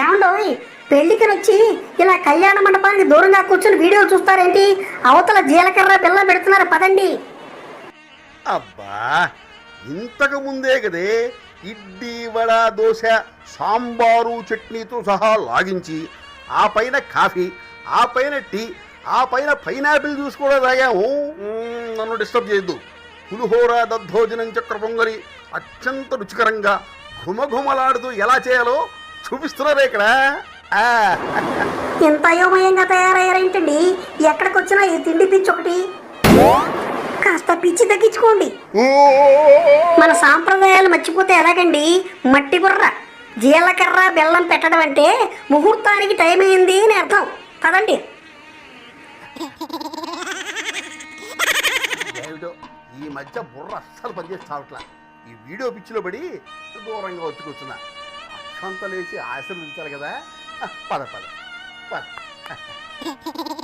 ఏమండోయ్? పెళ్ళికి వచ్చి ఇలా కళ్యాణ మండపానికి దూరంగా కూర్చుని వీడియో చూస్తారేంటి? అవతల జీలకర్ర బెల్లం పెడుతున్నారు పదండి. అబ్బా ఇంతకు ముందే కదే ఇడ్లీ వడ దోశ సాంబారు చట్నీతో సహా లాగించి ఆ పైన కాఫీ ఆ పైన టీ ఆ పైన పైనాపిల్ జ్యూస్ కూడా తాగాము. నన్ను డిస్టర్బ్ చేయొద్దు. పులిహోర దద్దోజనం చక్ర పొంగలి అత్యంత రుచికరంగా ఘుమఘుమలాడుతూ ఎలా చేయాలో చూపిస్తున్నారే ఇక్కడ. ఆ, ఇంత అయోమయంగా తయారయ్యారేంటండి ఎక్కడికి వచ్చినా ఈ తిండి పిచ్చి ఒకటి. కాస్త పిచ్చి తగ్గించుకోండి. మన సాంప్రదాయాలు మర్చిపోతే ఎలాగండి? మట్టి బుర్ర జీలకర్ర బెల్లం పెట్టడం అంటే ముహూర్తానికి టైం అయింది అని అర్థం. పదండి. ఏమిటో ఈ మధ్య బుర్ర అస్సలు పనిచేస్తావట్లా ఈ వీడియో పిచ్చిలో పడి దూరంగా వచ్చి కూర్చున్నా అక్షంత లేచి ఆశీర్వదించాలి కదా. పద పద పద.